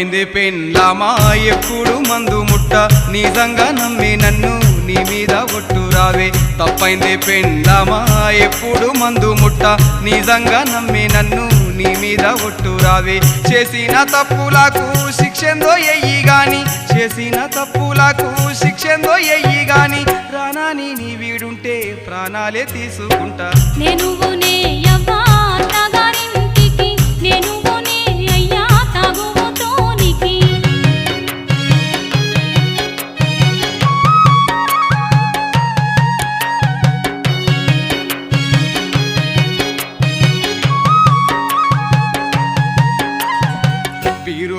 తప్పైంది పెండ్లామా? ఎప్పుడు మందు ముట్ట? నిజంగా నమ్మి నన్ను నీ మీద ఒట్టు రావే. తప్పైంది పెండ్లామా? ఎప్పుడు మందు ముట్ట? నిజంగా నమ్మి నన్ను నీ మీద ఒట్టు రావే. చేసిన తప్పులకు శిక్షందో ఎయ్యి గాని చేసిన తప్పులకు శిక్షందో ఎయ్యి గాని ప్రాణాని నీ వీడుంటే ప్రాణాలే తీసుకుంటా. నేను నేను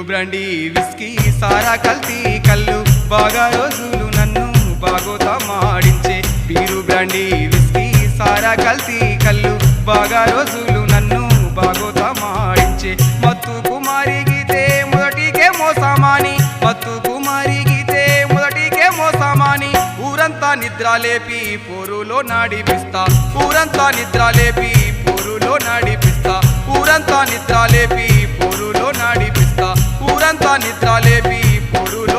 బ్రాండి విస్కీ సారా కల్తీ కళ్ళు బాగా రోజులు నన్ను బాగోతా మాడించే బీరు బ్రాండి విస్కీ సారా కల్తీ కళ్ళు బాగా రోజులు నన్ను బాగోతా మాడించే మత్తు కుమారి గీతే మొదటికే మోసమాని. మత్తు కుమారి గీతే మొదటికే మోసమాని. ఊరంతా నిద్ర లేపి పోరులో నాడిపిస్తా. ఊరంతా నిద్ర లేపి పోరులో నాడిపిస్తా. ఊరంతా నిద్ర లేపి పోరులో నాడిపిస్తా ఊరంతా నిద్ర లేపి పోరులో